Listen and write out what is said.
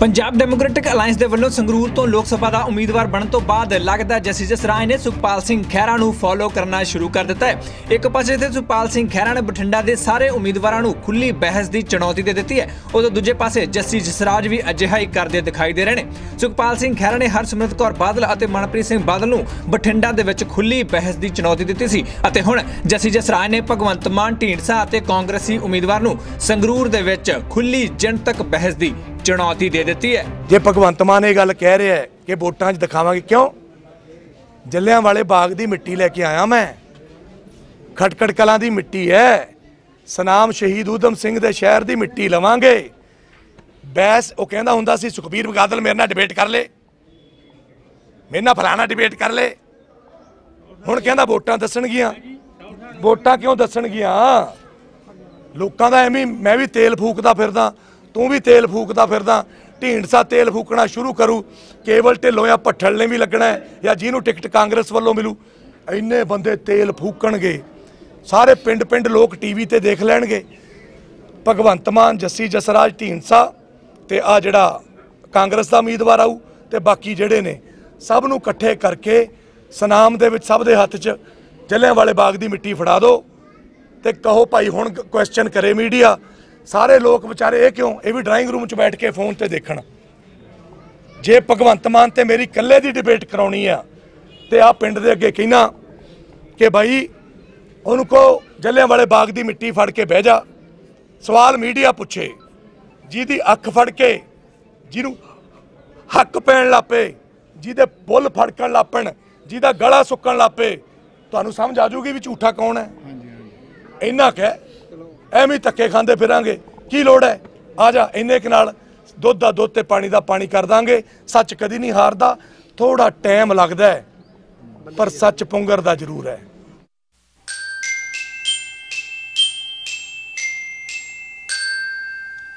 Punjab democratic alliance ਦੇ ਵੱਲੋਂ ਸੰਗਰੂਰ ਤੋਂ ਲੋਕ ਸਭਾ ਦਾ ਉਮੀਦਵਾਰ ਬਣਨ ਤੋਂ ਬਾਅਦ ਲੱਗਦਾ ਜਸਟਿਸ ਰਾਏ ਨੇ ਸੁਖਪਾਲ ਸਿੰਘ ਖਹਿਰਾ ਨੂੰ ਫੋਲੋ ਕਰਨਾ ਸ਼ੁਰੂ ਕਰ ਦਿੱਤਾ ਹੈ। ਇੱਕ ਪਾਸੇ ਤੇ ਸੁਖਪਾਲ ਸਿੰਘ ਖਹਿਰਾ ਨੇ ਬਠਿੰਡਾ ਦੇ ਸਾਰੇ ਉਮੀਦਵਾਰਾਂ ਨੂੰ ਖੁੱਲੀ ਬਹਿਸ ਦੀ ਚੁਣੌਤੀ ਦੇ ਦਿੱਤੀ ਹੈ। ਉਦੋਂ ਦੂਜੇ ਪਾਸੇ ਜਸਟਿਸ ਜਸਰਾਜ ਵੀ ਅਜਿਹਾ ਹੀ ਕਰਦੇ ਦਿਖਾਈ ਦੇ ਰਹੇ ਨੇ। ਸੁਖਪਾਲ ਸਿੰਘ ਖਹਿਰਾ ਨੇ ਹਰਸਿਮਰਤ ਕੌਰ ਬਾਦਲ ਅਤੇ ਮਨਪ੍ਰੀਤ ਸਿੰਘ ਬਾਦਲ ਨੂੰ ਬਠਿੰਡਾ ਦੇ ਵਿੱਚ ਖੁੱਲੀ ਬਹਿਸ ਦੀ ਚੁਣੌਤੀ ਦਿੱਤੀ ਸੀ ਅਤੇ ਹੁਣ ਜਸਟਿਸ ਜਸਰਾਜ ਨੇ ਭਗਵੰਤ ਮਾਨ, ਢੀਂਡਸਾ ਅਤੇ ਕਾਂਗਰਸੀ ਉਮੀਦਵਾਰ ਨੂੰ ਸੰਗਰੂਰ ਦੇ ਵਿੱਚ ਖੁੱਲੀ ਜਨਤਕ ਬਹਿਸ ਦੀ ਚੁਣੌਤੀ ਦੇ ਦਿੱਤੀ ਹੈ। ਜੇ ਭਗਵੰਤ ਮਾਨ ਇਹ ਗੱਲ ਕਹਿ ਰਿਹਾ ਹੈ ਕਿ ਵੋਟਾਂ 'ਚ ਦਿਖਾਵਾਂਗੇ, ਕਿਉਂ? ਜੱਲਿਆਂ ਵਾਲੇ ਬਾਗ ਦੀ ਮਿੱਟੀ ਲੈ ਕੇ ਆਇਆ ਮੈਂ। ਖਟਕੜ ਕਲਾਂ ਦੀ ਮਿੱਟੀ ਹੈ। ਸਨਾਮ ਸ਼ਹੀਦ ਊਧਮ ਸਿੰਘ ਦੇ ਸ਼ਹਿਰ ਦੀ ਮਿੱਟੀ ਲਵਾਂਗੇ। ਬੈਸ, ਉਹ ਕਹਿੰਦਾ ਹੁੰਦਾ ਸੀ, ਸੁਖਬੀਰ ਬਾਦਲ ਮੇਰੇ ਨਾਲ ਡਿਬੇਟ ਕਰ ਲੇ। ਮੇਰੇ ਨਾਲ ਫਲਾਣਾ ਡਿਬੇਟ ਕਰ ਲੇ। ਹੁਣ ਕਹਿੰਦਾ ਵੋਟਾਂ ਦੱਸਣਗੀਆਂ। ਵੋਟਾਂ ਕਿਉਂ ਦੱਸਣਗੀਆਂ? ਲੋਕਾਂ ਦਾ ਐਵੇਂ ਮੈਂ ਵੀ ਤੇਲ ਫੂਕਦਾ ਫਿਰਦਾ। ਤੂੰ ਵੀ ਤੇਲ ਫੂਕਦਾ ਫਿਰਦਾ, ਢੀਂਡਸਾ ਤੇਲ ਫੂਕਣਾ ਸ਼ੁਰੂ ਕਰੂ। ਕੇਵਲ ਢਿੱਲੋਂ ਜਾਂ ਭੱਠਲ ਨੇ ਵੀ ਲੱਗਣਾ ਜਾਂ ਜਿਹਨੂੰ ਟਿਕਟ ਕਾਂਗਰਸ ਵੱਲੋਂ ਮਿਲੂ। ਇੰਨੇ ਬੰਦੇ ਤੇਲ ਫੂਕਣਗੇ। ਸਾਰੇ ਪਿੰਡ ਪਿੰਡ ਲੋਕ ਟੀਵੀ ਤੇ ਦੇਖ ਲੈਣਗੇ। ਭਗਵੰਤ ਮਾਨ, ਜੱਸੀ ਜਸਰਾਜ, ਢੀਂਡਸਾ ਤੇ ਆ ਜਿਹੜਾ ਕਾਂਗਰਸ ਦਾ ਉਮੀਦਵਾਰ ਆਊ ਤੇ ਬਾਕੀ ਜਿਹੜੇ ਨੇ, ਸਭ ਨੂੰ ਇਕੱਠੇ ਕਰਕੇ ਸਨਾਮ ਦੇ ਵਿੱਚ ਸਭ ਦੇ ਹੱਥ 'ਚ ਜਲਿਆਂ ਵਾਲੇ ਬਾਗ ਦੀ ਮਿੱਟੀ ਫੜਾ ਦਿਓ ਤੇ ਕਹੋ ਭਾਈ ਹੁਣ ਕੁਐਸਚਨ ਕਰੇ ਮੀਡੀਆ ਸਾਰੇ ਲੋਕ ਵਿਚਾਰੇ ਇਹ ਕਿਉਂ? ਇਹ ਵੀ ਡਰਾਇੰਗ ਰੂਮ 'ਚ ਬੈਠ ਕੇ ਫੋਨ ਤੇ ਦੇਖਣ। ਜੇ ਭਗਵੰਤ ਮਾਨ ਤੇ ਮੇਰੀ ਇਕੱਲੇ ਦੀ ਡਿਬੇਟ ਕਰਾਉਣੀ ਆ ਤੇ ਆ ਪਿੰਡ ਦੇ ਅੱਗੇ ਕਹਿਣਾ ਕਿ ਭਾਈ ਉਹਨੂੰ ਕੋ ਜੱਲਿਆਂ ਵਾਲੇ ਬਾਗ ਦੀ ਮਿੱਟੀ ਫੜ ਕੇ ਬਹਿ ਜਾ। ਸਵਾਲ ਮੀਡੀਆ ਪੁੱਛੇ। ਜਿਹਦੀ ਅੱਖ ਫੜ ਕੇ ਜਿਹਨੂੰ ਹੱਕ ਪੈਣ ਲੱਪੇ ਜਿਹਦੇ ਬੁੱਲ ਫੜਕਣ ਲੱਪਣ ਜਿਹਦਾ ਗਲਾ ਸੁੱਕਣ ਲੱਪੇ ਤੁਹਾਨੂੰ ਸਮਝ ਆ ਜਾਊਗੀ ਵੀ ਝੂਠਾ ਕੌਣ ਹੈ? ਇੰਨਾ ਕਹਿ ਐਵੇਂ ਧੱਕੇ ਖਾਂਦੇ ਫਿਰਾਂਗੇ। ਕੀ ਲੋੜ ਹੈ? ਆ ਜਾ, ਇੰਨੇ ਕੁ ਨਾਲ ਦੁੱਧ ਦਾ ਦੁੱਧ ਤੇ ਪਾਣੀ ਦਾ ਪਾਣੀ ਕਰ ਦਾਂਗੇ। ਸੱਚ ਕਦੀ ਨਹੀਂ ਹਾਰਦਾ। ਥੋੜਾ ਟਾਈਮ ਲੱਗਦਾ ਹੈ। ਪਰ ਸੱਚ ਪੁੰਗਰ ਦਾ ਜ਼ਰੂਰ ਹੈ।